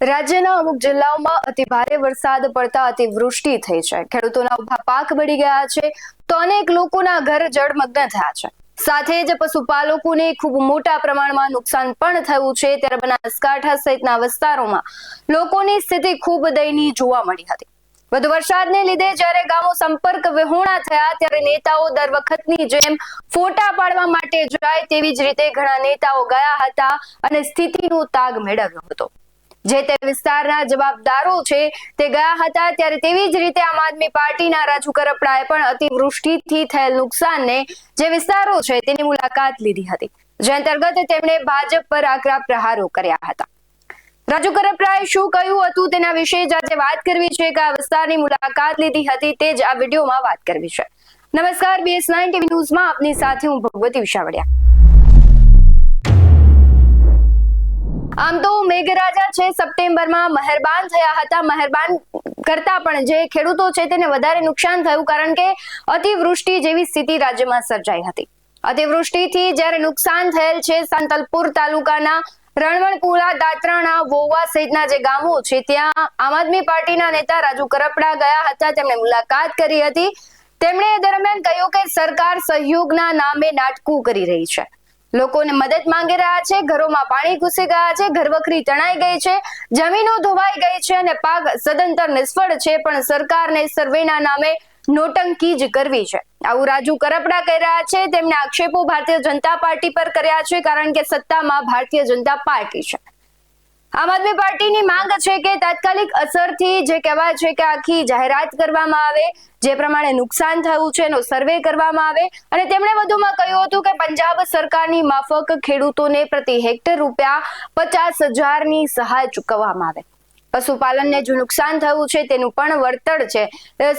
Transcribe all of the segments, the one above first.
રાજ્યના અમુક જિલ્લાઓમાં અતિ ભારે વરસાદ પડતા અતિવૃષ્ટિ થઈ છે. ખેડૂતોના ઊભા પાક બળી ગયા છે તો અનેક લોકોના ઘર જળમગ્ન થયા છે. સાથે જ પશુપાલકોને ખૂબ મોટા પ્રમાણમાં નુકસાન પણ થયું છે. ત્યારે બનાસકાંઠા સહિતના વિસ્તારોમાં લોકોની સ્થિતિ ખૂબ દયનીય જોવા મળી હતી. વધુ વરસાદને લીધે જ્યારે ગામો સંપર્ક વિહોણા થયા ત્યારે નેતાઓ દર વખતની જેમ ફોટા પાડવા માટે જાય તેવી જ રીતે ઘણા નેતાઓ ગયા હતા અને સ્થિતિનો તાગ મેળવ્યો હતો. જે તે વિસ્તારના જવાબદારો છે, તે ગયા હતા ત્યારે તેવી જ રીતે આમ આદમી પાર્ટીના રાજુ કરપડાએ પણ અતિવૃષ્ટિથી થયેલ નુકસાનને જે વિસ્તારો છે, તેની મુલાકાત લીધી હતી, જે અંતર્ગત તેમણે ભાજપ પર આકરા પ્રહારો કર્યા હતા. રાજુ કરપરાએ શું કહ્યું હતું તેના વિશે જ આજે વાત કરવી છે કે આ વિસ્તારની મુલાકાત લીધી હતી તે જ આ વિડીયોમાં વાત કરવી છે. નમસ્કાર બીએસ નાઇન ટીવી ન્યૂઝમાં આપની સાથે હું ભગવતી વિશાવડિયા. આમ તો મેઘરાજા છે સપ્ટેમ્બરમાં, મહેરબાન થયા હતા. મહેરબાન કરતા પણ જે ખેડૂતો છે તેને વધારે નુકસાન થયું કારણ કે અતિવૃષ્ટિ જેવી સ્થિતિ રાજ્યમાં સર્જાઈ હતી. અતિવૃષ્ટિથી જ્યારે નુકસાન થયેલ છે, સાંતલપુર તાલુકાના રણવણપુરા દાત્રાણા, વોવા સહિતના જે ગામો છે, ત્યાં આમ આદમી પાર્ટીના નેતા રાજુ કરપડા ગયા હતા. તેમણે મુલાકાત કરી હતી. તેમણે દરમિયાન કહ્યું કે સરકાર સહયોગના નામે નાટકું કરી રહી છે. લોકોને મદદ માંગી રહ્યા છે, ઘરોમાં પાણી ઘૂસી ગયા છે, ઘરવખરી તણાઈ ગઈ છે, જમીનો ધોવાઈ ગઈ છે અને પાક સદંતર નિષ્ફળ છે, પણ સરકારને સર્વેના નામે નોટંકી જ કરવી છે. આવું રાજુ કરપડા કહી રહ્યા છે તેમને આક્ષેપો ભારતીય જનતા પાર્ટી પર કર્યા છે, કારણ કે સત્તામાં ભારતીય જનતા પાર્ટી છે. આમ આદમી પાર્ટીની માંગ છે કે તાત્કાલિક અસરથી જે કહેવાય છે કે આખી જાહેરાત કરવામાં આવે, જે પ્રમાણે નુકસાન થયું છે એનો સર્વે કરવામાં આવે. અને તેમણે વધુમાં કહ્યું હતું કે પંજાબ સરકારની માફક ખેડૂતોને પ્રતિ હેક્ટર રૂપિયા પચાસ હજારની સહાય ચૂકવવામાં આવે. પશુપાલનને જો નુકસાન થયું છે તેનું પણ વળતર છે.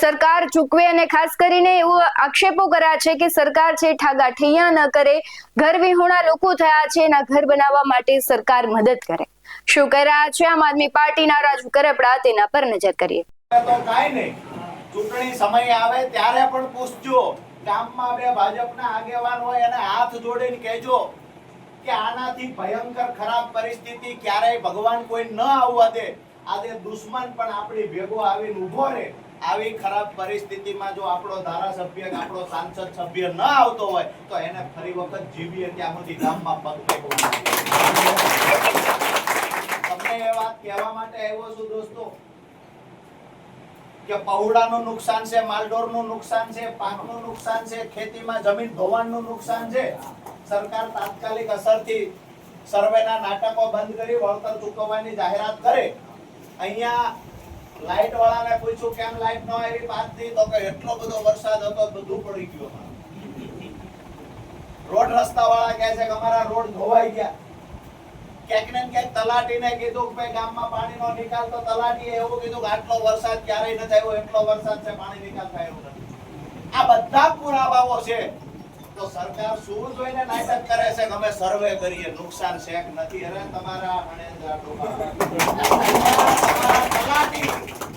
સરકાર ચૂકવે અને ખાસ કરીને એવું આક્ષેપો કર્યા છે કે સરકાર છે ઠાગા ઠૈયા ન કરે, ઘર વિહોણા લોકો થયા છે એના ઘર બનાવવા માટે સરકાર મદદ કરે. શું કહી છે? આમ આદમી પાર્ટીના રાજુ કરપડા તેના પર નજર કરીએ. તો કાઈ નહીં. ચૂંટણી સમય આવે ત્યારે પણ પૂછજો. ગામમાં બે ભાજપના આગેવાન હોય એને હાથ જોડીને કહેજો કે આનાથી ભયંકર ખરાબ પરિસ્થિતિ ક્યારેય ભગવાન કોઈ ન આવવા દે. આજે દુશ્મન પણ આપણી ભેગો આવીને ઊભો રહે. આવી ખરાબ પરિસ્થિતિમાં જો આપણો ધારાસભ્ય કે આપણો સાંસદ સભ્ય ન આવતો હોય, તો એને ફરી વખત જીવીએ ત્યાં સુધી ગામમાં પગ ફેંકવો. એ કરી, વળતર ચૂકવવાની જાહેરાત કરે. પૂછ્યું, કેમ લાઈટ ન આવી પાંચથી તો એટલો બધો વરસાદ હતો, બધું પડી ગયું. રોડ રસ્તા વાળા કહે છે કે, અમારા રોડ ધોવાઈ ગયા. કે કે વરસાદ કે કે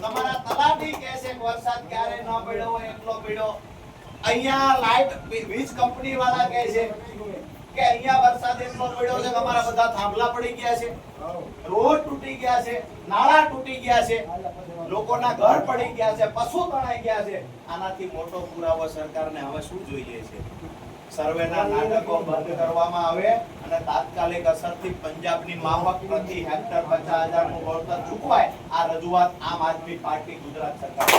તમારા તલાટી કહે છે કે વરસાદ ક્યારે ન પડ્યો હોય, એટલો પડ્યો. અહીંયા લાઈટ વીજ કંપની વાળા કહે છે. કે અહીંયા વરસાદ એટલો પડ્યો છે અમારા બધા થાંભલા પડી ગયા છે. રોડ તૂટી ગયા છે, નાળા તૂટી ગયા છે, લોકોના ઘર પડી ગયા છે, પશુ તણાઈ ગયા છે. આનાથી મોટો પુરાવો સરકારને હવે શું જોઈએ છે? સર્વેના નાટકો બંધ કરવામાં આવે અને તાત્કાલિક અસરથી પંજાબની માફક પ્રતિ હેક્ટર પચાસ હજાર વળતર ચૂકવાય. આ રજૂઆત આમ આદમી પાર્ટી ગુજરાત સરકાર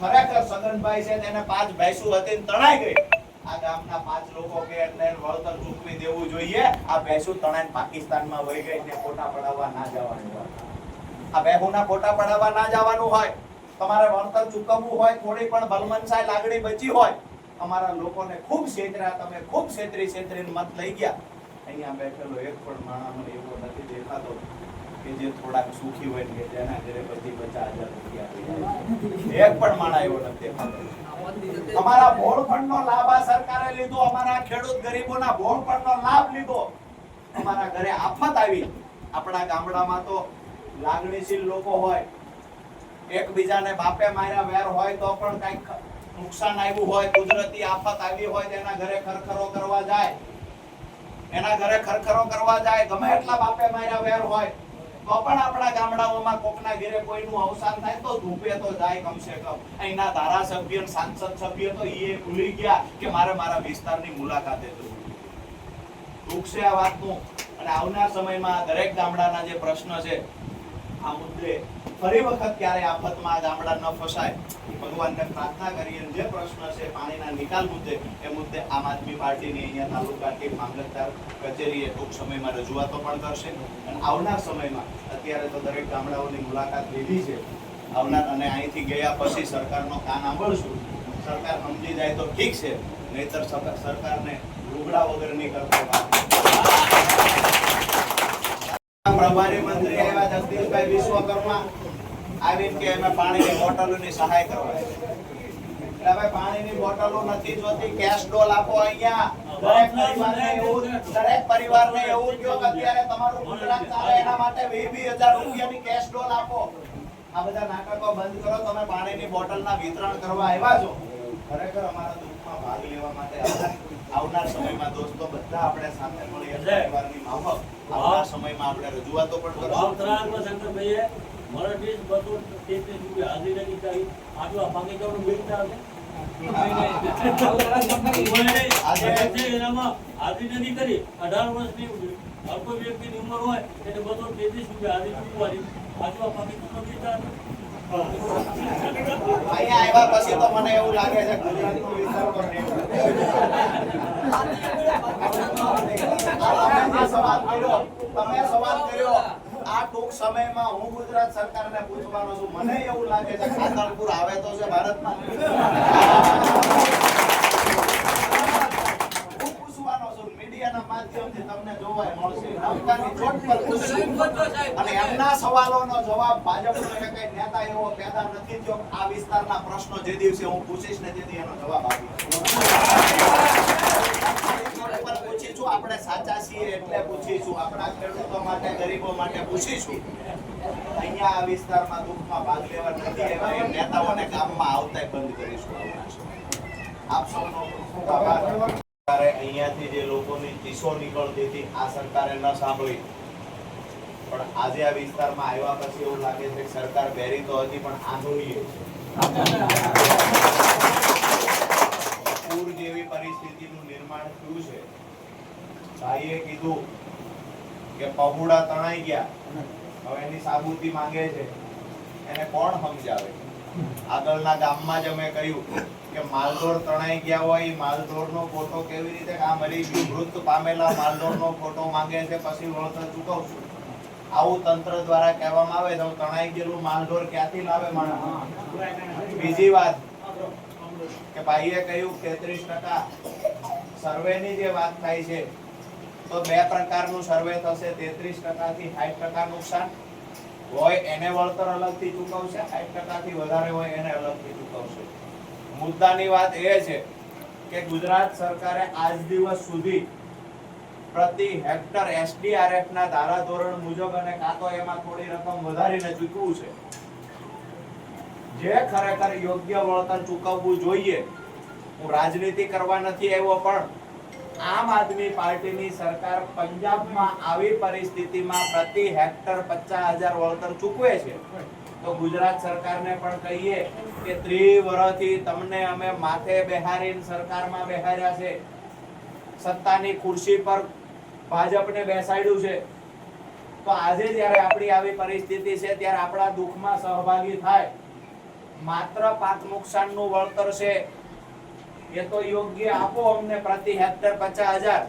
ખરેખર સગનભાઈ છે પાંચ ભેંસુ તણાઈ ગઈ. આ ગામના પાંચ વળતર ચૂકવી દેવું જોઈએ. આ ભેંસુ તણાઈને પાકિસ્તાનમાં વહી ગઈ ને ફોટા પડાવવા ના જવાનું આ બેહુના ફોટા પડાવવા ના જવાનું હોય. તમારે વળતર ચૂકવવું હોય, થોડી પણ ભલમનસાઈ લાગણી બચી હોય. અમારા લોકોને ખૂબ છેતરા તમે ખૂબ છેતરી છેતરીને મત લઈ ગયા. અહીંયા બેઠેલો એક પણ માણસનો એવો નથી દેખાતો કે જે થોડાક સુખી હોય કે જેના ઘરે બધી પચાસ હજાર રૂપિયા એક પણ માણા એવો નથી દેખાતો. અમારા ભોળ નો લાભ આ સરકારે લીધો, અમારા ખેડૂત ગરીબોના ભોળ નો લાભ લીધો. અમારા ઘરે આફત આવી. આપણા ગામડામાં તો લાગણીશીલ લોકો હોય. એકબીજાને બાપે માર્યા વેર હોય તો પણ કંઈક નુકસાન આવ્યું હોય, કુદરતી આફત આવી હોય તેના ઘરે ખરખરો કરવા જાય. એના ઘરે ખરખરો કરવા જાય, ગમે એટલા બાપે માર્યા વેર હોય, તો પણ આપણા ગામડાઓમાં કોકના ઘરે કોઈનું અવસાન થાય તો ધૂપે તો જાય કમસે કમ. અહીંના ધારાસભ્ય સાંસદ સભ્ય તો એ ભૂલી ગયા કે મારે મારા વિસ્તારની મુલાકાતે જવું. દુઃખ છે આ વાતનું. અને આવનાર સમયમાં દરેક ગામડાના જે પ્રશ્ન છે આ મુદ્દે ફરી વખત ક્યારે આફતમાં ગામડા ન ફસાય. ભગવાનને પ્રાર્થના કરીએ જે પ્રશ્ન છે પાણીના નિકાલ મુદ્દે, એ મુદ્દે આમ આદમી પાર્ટીની અહીંયા તાલુકા મામલતદાર કચેરીએ ટૂંક સમયમાં રજૂઆતો પણ કરશે. અને આવનાર સમયમાં અત્યારે તો દરેક ગામડાઓની મુલાકાત લીધી છે. આવનાર અને અહીંથી ગયા પછી સરકારનો કાન સાંભળશું સરકાર સમજી જાય તો ઠીક છે. નહીતર સરકારને લુગડા વગરની કરતો પ્રભારી મંત્રી એવા જગદીશભાઈ વિશ્વકર્મા. આવીને કે અમે પાણીની બોટલોની સહાય કરવા એટલે હવે પાણીની બોટલો નથી જોતી કેશ ડોલ આપો અહીંયા. દરેક પરિવારને એવું દરેક પરિવારને એવું કહો કે અત્યારે તમારું ગુજરાત ચાલે એના માટે 20,000 રૂપિયાની કેશ ડોલ આપો. આ બધા નાટકો બંધ કરો તમે પાણીની બોટલના વિતરણ કરવા આવ્યા છો. ખરેખર અમારા દુઃખમાં ભાગ લેવા માટે આવનાર સમયમાં દોસ્તો બધા આપણે સાથે મળી પરિવારની માફક. આવનાર સમયમાં આપણે રજૂઆતો પણ કરશું. ભાવતરાગમાં શંકરભાઈએ મારા બધો તેત્રીસ રૂપિયા હાજરી કરી આટલા મિલતા હશે આજે છે હાજરી નથી કરી. અઢાર વર્ષની અલ્પ વ્યક્તિની ઉંમર હોય એટલે બધો તેત્રીસ રૂપિયા હાજરી ચૂકવાની આટલા બાકી તો નથી હશે અહીંયા આવ્યા પછી તો મને એવું લાગે છે તમે સવાલ કર્યો, આ ટૂંક સમયમાં હું ગુજરાત સરકારને પૂછવાનો છું. મને એવું લાગે છે ખાતરપુર આવે તો છે ભારતમાં હું પૂછવાનો છું મીડિયાના માધ્યમથી પૂછશું. એવો આપણે ખેડૂતો માટે ગરીબો માટે પૂછીશું. અહીંયા આ વિસ્તારમાં દુઃખમાં ભાગ લેવા નથી આવ્યા એ આવતાય બંધ કરીશું. આપ સૌનો ખૂબ આભાર. સરકારે અહીંયાથી જે લોકોની ચીસો નીકળતી હતી, આ સરકારે ન સાંભળી. પણ આજે આ વિસ્તારમાં આવ્યા પછી એવું લાગે છે કે સરકાર બેરી તો હતી, પણ આંધળીએ પૂર જેવી પરિસ્થિતિનું નિર્માણ થયું છે. ભાઈએ કીધું કે પહોળા તણાઈ ગયા. હવે એની સાબુતી માંગે છે. એને કોણ સમજાવે? આગળના ગામમાં જ અમે કહ્યું કે માલધોર તણાઈ ગયા હોય, ઈ માલદોરનો ફોટો કેવી રીતે આ મરી ગયું મૃત પામેલા માલદોરનો ફોટો માંગે છે, પછી વળતર ચૂકવશું. આવું તંત્ર દ્વારા કહેવામાં આવે તો તણાઈ ગયેલું માલધોર ક્યાંથી લાવે માણસ? બીજી વાત, કે ભાઈએ કહ્યું, તેત્રીસ ટકા સર્વેની જે વાત થાય છે, તો બે પ્રકારનું સર્વે થશે, તેત્રીસ ટકાથી સાઠ ટકા નુકસાન હોય એને વળતર અલગથી ચૂકવશે સાઠ ટકાથી વધારે હોય એને અલગથી ચૂકવશે. મુદ્દાની વાત એ છે કે ગુજરાત સરકારે આજ દિવસ સુધી પ્રતિ હેક્ટર એસડીઆરએફ ના ધારા ધોરણ મુજબ અને કાં તો એમાં થોડી રકમ વધારીને ચૂકવું છે. જે ખરેખર યોગ્ય વળતર ચૂકવવું જોઈએ, હું રાજનીતિ કરવા નથી આવ્યો, પણ આમ આદમી પાર્ટીની સરકાર પંજાબમાં આવી પરિસ્થિતિમાં પ્રતિ હેક્ટર પચાસ હજાર વળતર ચૂકવે છે. તો ગુજરાત સરકારને પણ કહીએ કે ત્રિવરથી તમને અમે માથે બેહારીને સરકારમાં બેહાર્યા છે. સત્તાની ખુરશી પર ભાજપને બેસાડ્યું છે. તો આજે જ્યારે આપણી આવી પરિસ્થિતિ છે ત્યારે આપણા દુઃખમાં સહભાગી થાય. માત્ર પાક નુકસાનનું વળતર છે. એ તો યોગ્ય આપો અમને પ્રતિ હેક્ટર પચાસ હજાર.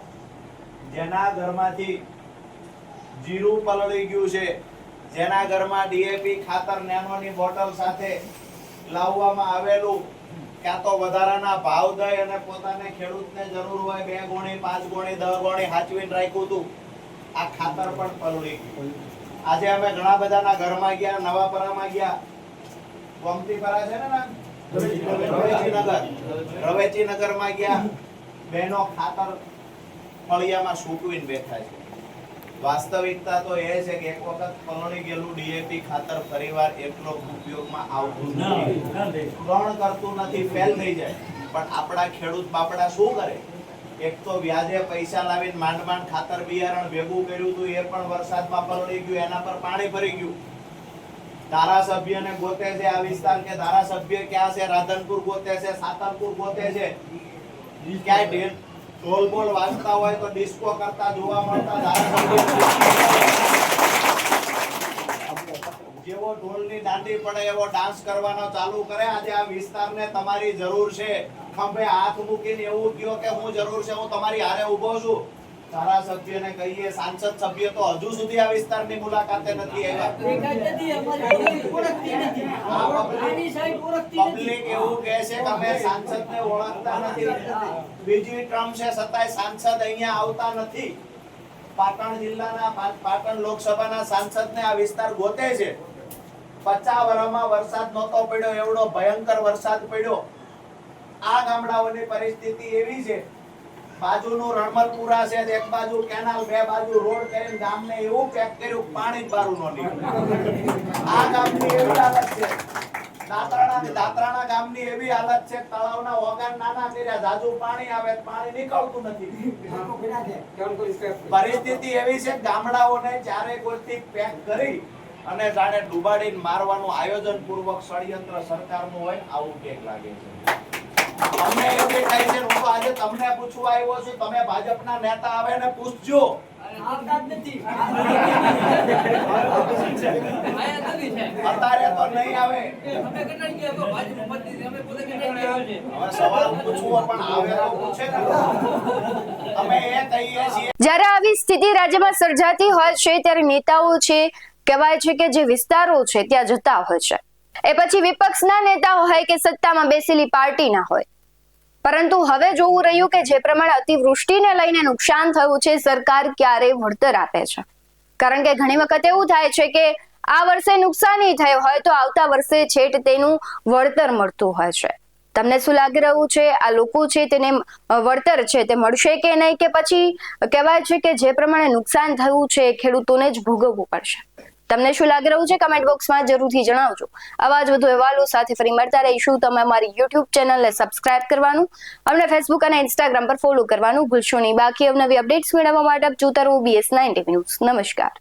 જેના ઘરમાંથી જીરું પલળી ગયું છે, જેના ઘરમાં ડીએપી ખાતર નેનોની બોટલ સાથે લાવવામાં આવેલું, ક્યાં તો વધારાના ભાવ દઈ અને પોતાને ખેડૂતને જરૂર હોય બે ગોણી, પાંચ ગોણી, દસ ગોણી હાચવીને રાખ્યું હતું. આ ખાતર પણ પલળી ગયું. આજે અમે ઘણા બધાના ઘરમાં ગયા, નવાપરામાં ગયા. ગોમતીપરા છે ને? રવેચીનગર. રવેચીનગરમાં ગયા. બહેનો ખાતર ફળિયામાં સૂકવીને બેઠા છે. વાસ્તવિકતા તો એ છે કે એક વખત પલળી ગયેલું ડીએપી ખાતર ફરીવાર એટલો ઉપયોગમાં આવતું નથી. ગ્રહણ કરતું નથી ફેલ થઈ જાય. પણ આપણા ખેડૂત બાપડા શું કરે? એક તો વ્યાજે પૈસા લાવીને માંડ માંડ ખાતર બિયારણ ભેગું કર્યું હતું એ પણ વરસાદમાં પલળી ગયું એના પર પાણી ભરી ગયું. ધારાસભ્યને ગોતે છે આ વિસ્તાર કે ધારાસભ્ય ક્યાં છે? રાધનપુર ગોતે છે સાતરપુર ગોતે છે? ક્યાંય ઢેર ઢોલ બોલ વાજતા હોય તો ડિસ્કો કરતા, જોવા મળતા ધારાસભ્ય જેવો ઢોલની દાંડી પડે, એવો ડાન્સ કરવાનો ચાલુ કરે. આજે આ વિસ્તારને તમારી જરૂર છે. ખંભે હાથ મૂકીને એવું કયો કે હું જરૂર છે, હું તમારી હારે ઊભો છું. ધારાસભ્યને કહીએ સાંસદ સભ્ય તો હજુ સુધી આ વિસ્તારની મુલાકાતે નથી આવ્યા. પબ્લિક પબ્લિક એવું કહે છે કે અમે સાંસદને ઓળખતા નથી. બીજી ટર્મ છે છતાંય સાંસદ અહીંયા આવતા નથી. પાટણ જિલ્લાના પાટણ લોકસભાના સાંસદને આ વિસ્તાર ગોતે છે. પચાસ વર્ષમાં વરસાદ નહોતો પડ્યો એવડો ભયંકર વરસાદ પડ્યો. આ ગામડાઓની પરિસ્થિતિ એવી છે બાજુનું રણમલપુરા છે એક બાજુ કેનાલ, બે બાજુ રોડ કરીને ગામને એવું પેક કર્યું, પાણી બારું ન નીકળે. આ ગામની એવી હાલત છે. દાતરાણા દાતરાણા ગામની એવી હાલત છે તળાવના ઓગાન નાના કર્યા, જાજુ પાણી આવે પાણી નીકળતું નથી. પરિસ્થિતિ એવી છે ગામડાઓને ચારે કોઈથી પેક કરી અને જાણે ડુબાડીને મારવાનું આયોજન પૂર્વક ષડયંત્ર સરકારનું હોય, આવું કેક લાગે છે. અમને એવું દેખાય છે હું તો આજે તમને પૂછવા આવ્યો છું તમે ભાજપના નેતા આવે ને પૂછજો. અત્યારે તો નહીં આવે. હવે સવાલ પૂછવો પણ આવે તો પૂછે ને અમે એ કહીએ છીએ. જ્યારે આવી સ્થિતિ રાજ્યમાં સર્જાતી હોય છે ત્યારે નેતાઓ છે કહેવાય છે કે જે વિસ્તારો છે ત્યાં જતા હોય છે. એ પછી વિપક્ષના નેતાઓ હોય કે સત્તામાં બેસેલી પાર્ટીના હોય. પરંતુ હવે જોવું રહ્યું કે જે પ્રમાણે અતિવૃષ્ટિને લઈને નુકસાન થયું છે, સરકાર ક્યારે વળતર આપે છે? કારણ કે ઘણી વખત એવું થાય છે કે આ વર્ષે નુકસાની થયું હોય તો આવતા વર્ષે છેટ તેનું વળતર મળતું હોય છે. તમને શું લાગી રહ્યું છે? આ લોકો છે તેને વળતર છે તે મળશે કે નહીં? કે પછી કહેવાય છે કે જે પ્રમાણે નુકસાન થયું છે, ખેડૂતોને જ ભોગવવું પડશે. તમને શું લાગી રહ્યું છે? કમેન્ટ બોક્સમાં જરૂરથી જણાવજો. આવા જ વધુ અહેવાલો સાથે ફરી મળતા રહીશું. તમે અમારી યુટ્યુબ ચેનલને સબસ્ક્રાઇબ કરવાનું, અમને ફેસબુક અને ઇન્સ્ટાગ્રામ પર ફોલો કરવાનું ભૂલશો નહીં. બાકી અવનવી અપડેટ્સ મેળવવા માટે જોતા રહો બીએસ નાઇન ન્યૂઝ નમસ્કાર.